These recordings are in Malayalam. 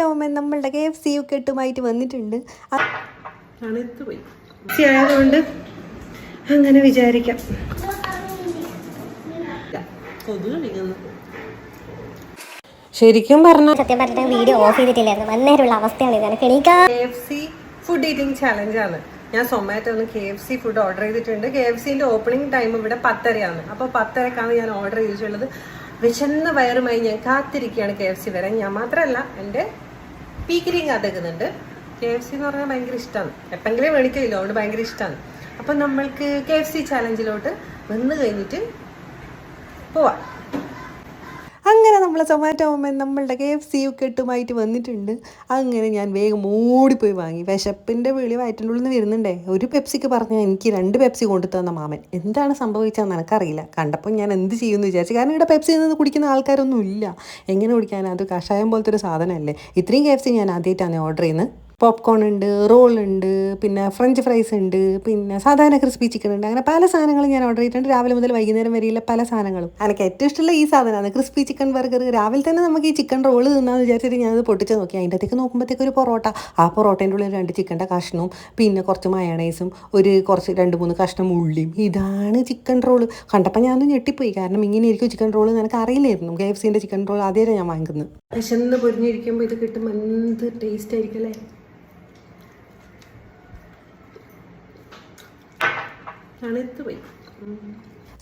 ടോമൻ നമ്മളുടെ കെ എഫ് സി ഒക്കെ ഇട്ടുമായിട്ട് വന്നിട്ടുണ്ട്. ആയതുകൊണ്ട് അങ്ങനെ വിചാരിക്കാം. ശരിക്കും പറഞ്ഞ സത്യം പറഞ്ഞിട്ട് വീഡിയോ ഓഫ് ചെയ്തിട്ടില്ലായിരുന്നു. അന്നേരമുള്ള അവസ്ഥയാണ് ഇത് എനിക്ക് എണീക്കാ. K F C food eating ചലഞ്ചാണ് ആണ്. ഞാൻ സൊമാറ്റോന്ന് K F C food order ചെയ്തിട്ടുണ്ട്. കെ എഫ് സിന്റെ ഓപ്പണിംഗ് ടൈം ഇവിടെ പത്തരയാണ്. അപ്പോൾ പത്തരക്കാണ് ഞാൻ ഓർഡർ ചെയ്തിട്ടുള്ളത്. വിശന്ന വയറുമായി ഞാൻ കാത്തിരിക്കുകയാണ് കെ എഫ് സി വരാൻ ഞാൻ മാത്രമല്ല എന്റെ പീക്കിരിയും കാത്തിക്കുന്നുണ്ട് കെ എഫ് സി എന്ന് പറഞ്ഞാൽ ഭയങ്കര ഇഷ്ടമാണ് എപ്പെങ്കിലും മേടിക്കില്ല അതുകൊണ്ട് ഭയങ്കര ഇഷ്ടമാണ് അപ്പം നമ്മൾക്ക് കെ എഫ് സി ചാലഞ്ചിലോട്ട് വന്നു കഴിഞ്ഞിട്ട് പോവാം. അങ്ങനെ നമ്മളെ സൊമാറ്റോ അമ്മൻ നമ്മളുടെ കെ എഫ് സി ഒക്കെ ഇട്ടുമായിട്ട് വന്നിട്ടുണ്ട്. അങ്ങനെ ഞാൻ വേഗം ഓടിപ്പോയി വാങ്ങി. വിശപ്പിന്റെ വിളി വയറ്റിന്റെ ഉള്ളിൽ നിന്ന് വരുന്നുണ്ടേ. ഒരു പെപ്സിക്ക് പറഞ്ഞാൽ എനിക്ക് രണ്ട് പെപ്സി കൊണ്ടു തന്ന മാമൻ. എന്താണ് സംഭവിച്ചതെന്ന് എനിക്കറിയില്ല കണ്ടപ്പോൾ ഞാൻ എന്ത് ചെയ്യുമെന്ന് വിചാരിച്ചു. കാരണം ഇവിടെ പെപ്സി നിന്ന് കുടിക്കുന്ന ആൾക്കാരൊന്നും ഇല്ല. എങ്ങനെ കുടിക്കാൻ അത് കഷായം പോലത്തെ ഒരു സാധനമല്ലേ? ഇത്രയും കെ എഫ് സി ഞാൻ ആദ്യമായിട്ടാണ് ഓർഡർ ചെയ്യുന്നത്. പോപ്കോൺ ഉണ്ട് റോൾ ഉണ്ട് പിന്നെ ഫ്രഞ്ച് ഫ്രൈസ് ഉണ്ട് പിന്നെ സാധാരണ ക്രിസ്പി ചിക്കൻ ഉണ്ട്. അങ്ങനെ പല സാധനങ്ങളും ഞാൻ ഓർഡർ ചെയ്തിട്ടുണ്ട്. രാവിലെ മുതൽ വൈകുന്നേരം വരെയുള്ള പല സാധനങ്ങളും. എനിക്ക് ഏറ്റവും ഇഷ്ടമുള്ള ഈ സാധനമാണ് ക്രിസ്പി ചിക്കൻ ബർഗർ രാവിലെ തന്നെ നമുക്ക് ഈ ചിക്കൻ റോൾ തിന്നാന്ന് വിചാരിച്ചിട്ട് ഞാനത് പൊട്ടിച്ച് നോക്കി. അതിന്റെ അകത്തേക്ക് നോക്കുമ്പോഴത്തേക്ക് ഒരു പൊറോട്ട. ആ പൊറോട്ടേന്റെ ഉള്ളിൽ രണ്ട് ചിക്കന്റെ കഷ്ണവും പിന്നെ കുറച്ച് മയണൈസും ഒരു കുറച്ച് രണ്ട് മൂന്ന് കഷ്ണം ഉള്ളിയും. ഇതാണ് ചിക്കൻ റോൾ കണ്ടപ്പോൾ ഞാനൊന്ന് ഞെട്ടിപ്പോയി. കാരണം ഇങ്ങനെ ഇരിക്കും ചിക്കൻ റോൾ എനിക്ക് അറിയില്ലായിരുന്നു. കെ എഫ് സിന്റെ ചിക്കൻ റോൾ ആദ്യമായിട്ട് ഞാൻ വാങ്ങിക്കുന്നത്. വിശന്ന് പൊരിഞ്ഞിരിക്കുമ്പോൾ ഇത് കിട്ടുമ്പോൾ എന്ത് ടേസ്റ്റ് ആയിരിക്കും അല്ലേ? തണുത്ത് പോയി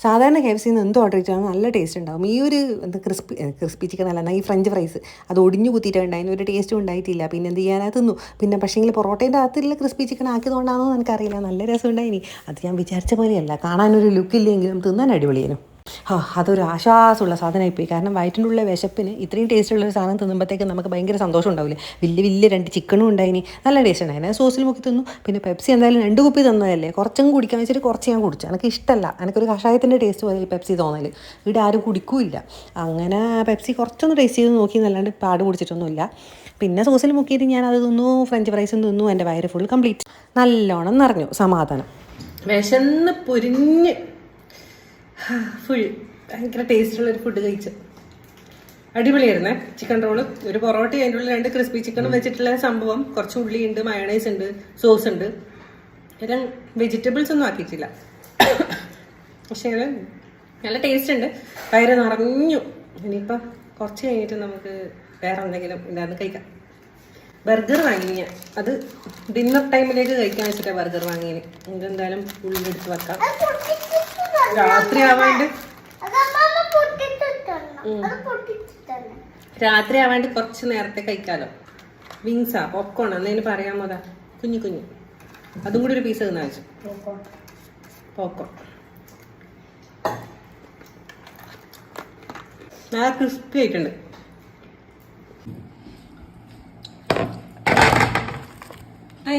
സാധാരണ കെ എഫ് സിന്ന് എന്ത് ഓർഡർ ചെയ്താലും നല്ല ടേസ്റ്റ് ഉണ്ടാവും. ഈ ഒരു എന്ത് ക്രിസ്പി ക്രിസ്പി ചിക്കൻ അല്ല ഈ ഫ്രഞ്ച് ഫ്രൈസ് അത് ഒടിഞ്ഞു കുത്തിയിട്ടുണ്ട് അതിന് ഒരു ടേസ്റ്റും ഉണ്ടായിട്ടില്ല. പിന്നെ എന്ത് ചെയ്യാനാ? തിന്നു. പിന്നെ പക്ഷേങ്കിൽ പൊറോട്ടേന്റെ അകത്തുള്ള ക്രിസ്പി ചിക്കൻ ആക്കിയതുകൊണ്ടാണോ എനിക്കറിയില്ല. നല്ല രസം ഉണ്ടായിനി അത് ഞാൻ വിചാരിച്ച പോലെയല്ല. കാണാനൊരു ലുക്കില്ലെങ്കിലും തിന്നാൻ അടിപൊളിയായിരുന്നു അതൊരു ആശ്വാസമുള്ള സാധനമായിപ്പോയി കാരണം വയറ്റിന്റെ ഉള്ളിലെ വിശപ്പിന് ഇത്രയും ടേസ്റ്റുള്ള ഒരു സാധനം തിന്നുമ്പോഴത്തേക്ക് നമുക്ക് ഭയങ്കര സന്തോഷം ഉണ്ടാവില്ലേ? വലിയ വലിയ രണ്ട് ചിക്കനും ഉണ്ടായിനി. നല്ല ടേസ്റ്റ് ഉണ്ടായിരുന്നു സോസിൽ മുക്കി തിന്നു. പിന്നെ പെപ്സി എന്തായാലും രണ്ട് കുപ്പി തന്നതല്ലേ? കുറച്ചും കുടിക്കാൻ വെച്ചിട്ട് കുറച്ച് ഞാൻ കുടിച്ചു. എനിക്ക് ഇഷ്ടമല്ല എനിക്കൊരു കഷായത്തിന്റെ ടേസ്റ്റ് പോലെ പെപ്സി തോന്നൽ ഇവിടെ ആരും കുടിക്കൂല്ല. അങ്ങനെ പെപ്സി കുറച്ചൊന്ന് ടേസ്റ്റ് ചെയ്ത് നോക്കി എന്നല്ലാണ്ട് പാട് കുടിച്ചിട്ടൊന്നുമില്ല പിന്നെ സോസിൽ മുക്കിയിട്ട് ഞാൻ അത് തിന്നു. ഫ്രഞ്ച് ഫ്രൈസും തിന്നു. എന്റെ വയറ് ഫുൾ കംപ്ലീറ്റ് നല്ലോണം നിറഞ്ഞു. സമാധാനം. വിശന്ന് പൊരിഞ്ഞ് ഫുൾ ഭയങ്കര ടേസ്റ്റുള്ള ഒരു ഫുഡ് കഴിച്ചു. അടിപൊളിയായിരുന്നേ. ചിക്കൻ റോൾ ഒരു പൊറോട്ട അതിന്റെ ഉള്ളിൽ രണ്ട് ക്രിസ്പി ചിക്കനും വെച്ചിട്ടുള്ള സംഭവം. കുറച്ച് ഉള്ളി ഉണ്ട് മയണൈസ് ഉണ്ട് സോസ് ഉണ്ട്. ഇതെല്ലാം വെജിറ്റബിൾസ് ഒന്നും ആക്കിയിട്ടില്ല. പക്ഷേ നല്ല ടേസ്റ്റ് ഉണ്ട്. വയറ് നിറഞ്ഞു. ഇനിയിപ്പം കുറച്ച് കഴിഞ്ഞിട്ട് നമുക്ക് വേറെ എന്തെങ്കിലും ഇല്ലാതെ കഴിക്കാം. ബർഗർ വാങ്ങി. ഞാൻ അത് ഡിന്നർ ടൈമിലേക്ക് കഴിക്കാൻ വെച്ചിട്ടാണ് ബർഗർ വാങ്ങിയത് ഇതെന്തായാലും ഉള്ളിലെടുത്ത് വെക്കാം. രാത്രി ആവാണ്ട് രാത്രി ആവാണ്ട് കുറച്ച് നേരത്തെ കഴിക്കാലോ. വിങ്സാ പോപ്കോൺ എന്നതിന് പറയാമോ അതാ കുഞ്ഞു കുഞ്ഞു. അതും കൂടി ഒരു പീസ് തിന്നാ വെച്ചു. പോപ്കോൺ നല്ല ക്രിസ്പി ആയിട്ടുണ്ട്. കെ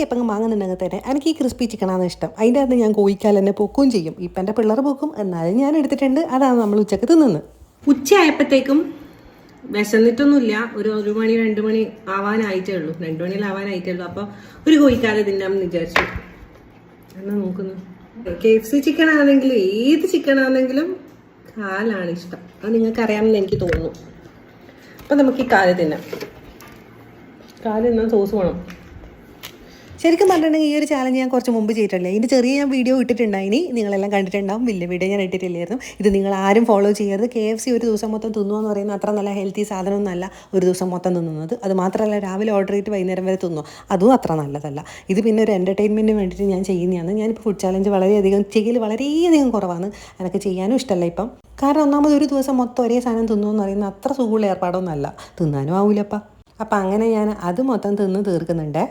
എഫ് സി അപ്പം വാങ്ങുന്നുണ്ടെങ്കിൽ തന്നെ. എനിക്ക് ഈ ക്രിസ്പി ചിക്കനാണ് ഇഷ്ടം. അതിന്റെ അകത്ത് ഞാൻ കോഴിക്കാൽ തന്നെ പൊക്കും ചെയ്യും. ഇപ്പം എന്റെ പിള്ളേർ പൊക്കും. എന്നാലും ഞാൻ എടുത്തിട്ടുണ്ട്. അതാണ് നമ്മൾ ഉച്ചയ്ക്ക് തിന്നുന്നത്. ഉച്ചയായപ്പോഴത്തേക്കും വിശന്നിട്ടൊന്നുമില്ല. ഒരു ഒരു മണി രണ്ട് മണി ആവാനായിട്ടേ ഉള്ളൂ. രണ്ട് മണിയിലാവാനായിട്ടേ ഉള്ളൂ. അപ്പോൾ ഒരു കോഴിക്കാൽ തിന്നാമെന്ന് വിചാരിച്ചു. എന്നാ നോക്കുന്നു. കെ എഫ് സി ചിക്കൻ ആണെങ്കിലും ഏത് ചിക്കൻ ആണെങ്കിലും കാലാണ് ഇഷ്ടം. അത് നിങ്ങൾക്കറിയാമെന്ന് എനിക്ക് തോന്നുന്നു. അപ്പം നമുക്ക് ഈ കാൽ തിന്നാം. കാൽ തിന്നാൻ സോസ് വേണം. ശരിക്കും പറഞ്ഞിട്ടുണ്ടെങ്കിൽ ഈ ഒരു ചാലഞ്ച് ഞാൻ കുറച്ച് മുമ്പ് ചെയ്തിട്ടില്ലേ? ഇതിന്റെ ചെറിയ ഞാൻ വീഡിയോ ഇട്ടിട്ടുണ്ടായിനി നിങ്ങളെല്ലാം കണ്ടിട്ടുണ്ടാവും. വലിയ വീഡിയോ ഞാൻ ഇട്ടിട്ടില്ലായിരുന്നു. ഇത് നിങ്ങൾ ആരും ഫോളോ ചെയ്യരുത്. കെ എഫ് സി ഒരു ദിവസം മൊത്തം തിന്നുക എന്ന് പറയുന്നത് അത്ര നല്ല ഹെൽത്തി സാധനമൊന്നുമല്ല ഒരു ദിവസം മൊത്തം തിന്നുന്നത്. അത് മാത്രമല്ല രാവിലെ ഓർഡർ ചെയ്തിട്ട് വൈകുന്നേരം വരെ തിന്നു അതും അത്ര നല്ലതല്ല. ഇത് പിന്നെ ഒരു എന്റർടൈൻമെന്റിന് വേണ്ടിയിട്ട് ഞാൻ ചെയ്യുന്നതാണ്. ഞാനിപ്പോൾ ഫുഡ് ചാലഞ്ച് വളരെയധികം ചെയ്യൽ വളരെയധികം കുറവാണ്. എനിക്ക് ചെയ്യാനും ഇഷ്ടമല്ല ഇപ്പം. കാരണം ഒന്നാമത് ഒരു ദിവസം മൊത്തം ഒരേ സാധനം തിന്നു എന്ന് പറയുന്നത് അത്ര സുഖമുള്ള ഏർപ്പാടൊന്നുമല്ല തിന്നാനും ആവൂലപ്പ. അപ്പം അങ്ങനെ ഞാൻ അത് മൊത്തം തിന്ന് തീർക്കുന്നുണ്ടേ.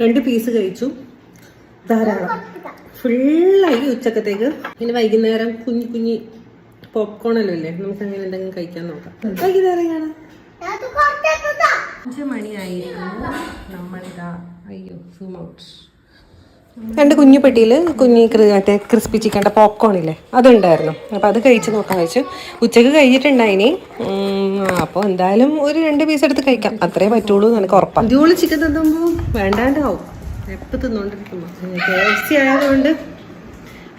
രണ്ട് പീസ് കഴിച്ചു. ധാരാളം. ഫുള്ളായി ഉച്ചക്കത്തേക്ക്. പിന്നെ വൈകുന്നേരം കുഞ്ഞു കുഞ്ഞി പോപ്കോൺ ഇല്ലേ നമുക്ക് അങ്ങനെ എന്തെങ്കിലും കഴിക്കാൻ നോക്കാം. വൈകുന്നേരം അഞ്ച് മണിയായിരുന്നു. നമ്മളിതാ അയ്യോ സൂം ഔട്ട് രണ്ട് കുഞ്ഞു പെട്ടിയിൽ കുഞ്ഞി മറ്റേ ക്രിസ്പി ചിക്കന്റെ പോപ്കോൺ ഇല്ലേ? അതുണ്ടായിരുന്നു. അപ്പോൾ അത് കഴിച്ച് നോക്കാൻ വെച്ചു. ഉച്ചയ്ക്ക് കഴിഞ്ഞിട്ടുണ്ടായിനി. അപ്പോൾ എന്തായാലും ഒരു രണ്ട് പീസ് എടുത്ത് കഴിക്കാം. അത്രേ പറ്റുള്ളൂ എന്ന് എനിക്ക് ഉറപ്പാണ് അടിപൊളി ചിക്കൻ തിന്നുമ്പോൾ വേണ്ടാണ്ടാവും. എപ്പോൾ തിന്നുകൊണ്ടിരിക്കുമ്പോൾ ടേസ്റ്റി ആയതുകൊണ്ട്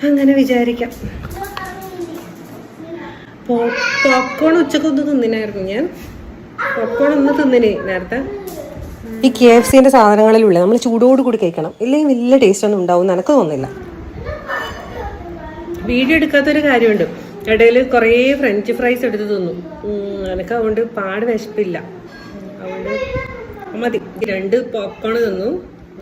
അങ്ങനെ വിചാരിക്കാം. പോപ്കോൺ ഉച്ചക്കൊന്ന് തിന്നിനായിരുന്നു ഞാൻ. പോപ്കോൺ ഒന്ന് തിന്നിനെ നേരത്തെ. ഈ കെ എഫ് സിന്റെ സാധനങ്ങളിലുള്ള നമ്മൾ ചൂടോട് കൂടി കഴിക്കണം. ഇല്ലെങ്കിൽ വലിയ ടേസ്റ്റ് ഒന്നും ഉണ്ടാവും എന്ന് എനിക്ക് തോന്നുന്നില്ല. വീഡിയോ എടുക്കാത്തൊരു കാര്യമുണ്ട്. ഇടയിൽ കുറേ ഫ്രഞ്ച് ഫ്രൈസ് എടുത്ത് തിന്നു. എനക്ക് അതുകൊണ്ട് പാട് വിശപ്പില്ല. അതുകൊണ്ട് മതി. രണ്ട് പോപ്കോൺ തിന്നു.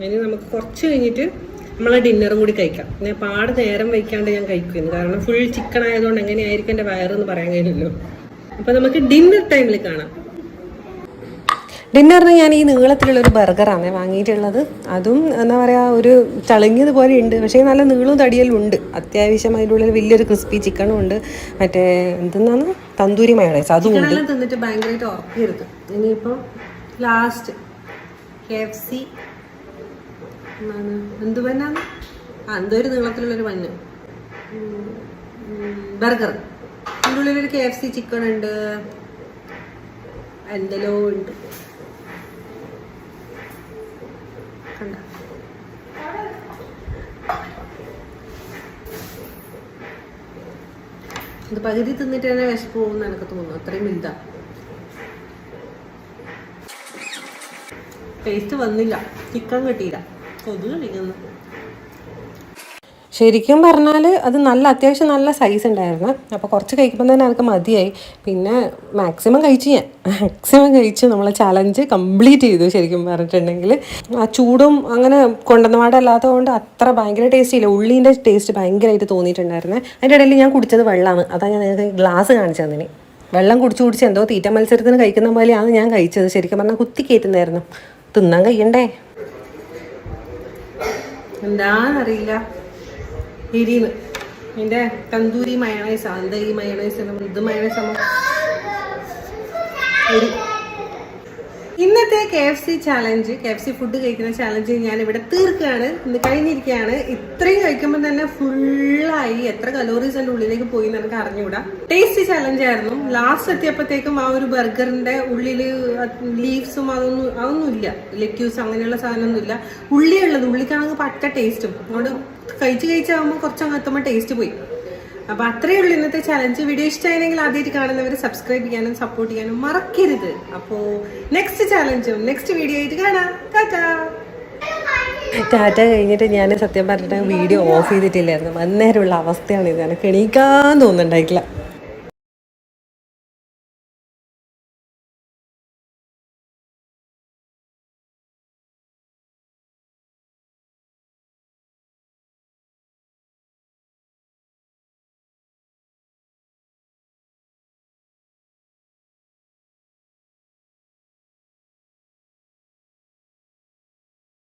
ഇനി നമുക്ക് കുറച്ച് കഴിഞ്ഞിട്ട് നമ്മളെ ഡിന്നറും കൂടി കഴിക്കാം. ഞാൻ പാട് നേരം വയ്ക്കാണ്ട് ഞാൻ കഴിക്കുന്നു കാരണം ഫുൾ ചിക്കൻ ആയതുകൊണ്ട് എങ്ങനെയായിരിക്കും എന്റെ വയറെന്ന് പറയാൻ കഴിയില്ലല്ലോ. അപ്പോൾ നമുക്ക് ഡിന്നർ ടൈമിൽ കാണാം. ഡിന്നറിന് ഞാൻ ഈ നീളത്തിലുള്ള ഒരു ബർഗറാണ് വാങ്ങിയിട്ടുള്ളത്. അതും എന്താ പറയുക ഒരു ചളുങ്ങിയത് പോലെ ഉണ്ട്. പക്ഷേ നല്ല നീളവും തടിയെല്ലാം ഉണ്ട്. അത്യാവശ്യം അതിന്റെ ഉള്ളിൽ വലിയൊരു ക്രിസ്പി ചിക്കനും ഉണ്ട്. മറ്റേ എന്തെന്നാണ്? തന്തൂരി മയോണൈസ്. അതും ഉണ്ട്. തിന്നിട്ട് ഭയങ്കരമായിട്ട് ഉറക്കരുത് ഇനിയിപ്പം ലാസ്റ്റ് കെ എഫ് സി എന്ത് പന്നാണ് ആ എന്തോ ഒരു നീളത്തിലുള്ളൊരു പന്ന് ബർഗർ. അതിന്റെ ഉള്ളിലൊരു കെ എഫ് സി ചിക്കൻ ഉണ്ട്. എന്തെല്ലോ ഉണ്ട്. കണ്ട. ഇത് പകുതി തിന്നിട്ട് തന്നെ വിശപ്പ് പോകുന്ന എനിക്ക് തോന്നുന്നു. അത്രയും വലുതാ. ടേസ്റ്റ് വന്നില്ല. ചിക്കൻ കിട്ടിയില്ല. കളിക്കുന്നു ശരിക്കും പറഞ്ഞാൽ അത് നല്ല അത്യാവശ്യം നല്ല സൈസ് ഉണ്ടായിരുന്നു. അപ്പോൾ കുറച്ച് കഴിക്കുമ്പോൾ തന്നെ അതൊക്കെ മതിയായി. പിന്നെ മാക്സിമം കഴിച്ചു ഞാൻ. മാക്സിമം കഴിച്ചു നമ്മൾ ചലഞ്ച് കംപ്ലീറ്റ് ചെയ്തു ശരിക്കും പറഞ്ഞിട്ടുണ്ടെങ്കിൽ ആ ചൂടും അങ്ങനെ കൊണ്ടുവന്നപാടല്ലാത്തത് കൊണ്ട് അത്ര ഭയങ്കര ടേസ്റ്റ് ഇല്ല. ഉള്ളീന്റെ ടേസ്റ്റ് ഭയങ്കരമായിട്ട് തോന്നിയിട്ടുണ്ടായിരുന്നേ. അതിന്റെ ഇടയിൽ ഞാൻ കുടിച്ചത് വെള്ളമാണ് അതാണ് ഞാൻ ഗ്ലാസ് കാണിച്ചു തന്നെ വെള്ളം കുടിച്ച് കുടിച്ച് എന്തോ തീറ്റ മത്സരത്തിന് കഴിക്കുന്ന പോലെയാണ് ഞാൻ കഴിച്ചത്. ശരിക്കും പറഞ്ഞാൽ കുത്തി കയറ്റുന്നായിരുന്നു തിന്നാൻ കഴിയണ്ടേ? എന്താന്നറിയില്ല. എരിന്ന് ഇതിന്റെ തന്തൂരി മയണൈസ് എന്താ ഈ മയണൈസ് ഇത് മയണൈസ് എരി ഇന്നത്തെ K F C challenge K F C food കഴിക്കുന്ന ചാലഞ്ച് ഞാൻ ഇവിടെ തീർക്കുകയാണ്. ഇന്ന് കഴിഞ്ഞിരിക്കുകയാണ്. ഇത്രയും കഴിക്കുമ്പോൾ തന്നെ ഫുള്ളായി എത്ര കലോറീസ് എന്റെ ഉള്ളിലേക്ക് പോയി എന്ന് എനിക്ക് അറിഞ്ഞുകൂടാ. ടേസ്റ്റ് ചാലഞ്ച് ആയിരുന്നു. ലാസ്റ്റ് എത്തിയപ്പോഴത്തേക്കും ആ ഒരു ബർഗറിന്റെ ഉള്ളിൽ ലീവ്സും അതൊന്നും അതൊന്നും ഇല്ല. ലെക്യൂസ് അങ്ങനെയുള്ള സാധനമൊന്നുമില്ല ഉള്ളിയുള്ളത് ഉള്ളിക്കാണെങ്കിൽ പറ്റ ടേസ്റ്റും അതുകൊണ്ട് കഴിച്ച് കഴിച്ചാകുമ്പോൾ കുറച്ചങ്ങ് എത്തുമ്പോൾ ടേസ്റ്റ് പോയി. അപ്പൊ അത്രയേ ഉള്ളൂ ഇന്നത്തെ ചലഞ്ച് വീഡിയോ ഇഷ്ടമായിരുന്നെങ്കിൽ ആദ്യമായിട്ട് കാണുന്നവർ സബ്സ്ക്രൈബ് ചെയ്യാനും സപ്പോർട്ട് ചെയ്യാനും മറക്കരുത്. അപ്പോ നെക്സ്റ്റ് ചലഞ്ചും നെക്സ്റ്റ് വീഡിയോ ആയിട്ട് കാണാം. ടാറ്റ. കഴിഞ്ഞിട്ട് ഞാൻ സത്യം പറഞ്ഞിട്ട് വീഡിയോ ഓഫ് ചെയ്തിട്ടില്ലായിരുന്നു. അന്നേരമുള്ള അവസ്ഥയാണ് ഇത്. എനിക്ക് എണീക്കാൻ തോന്നുന്നുണ്ടായിട്ടില്ല.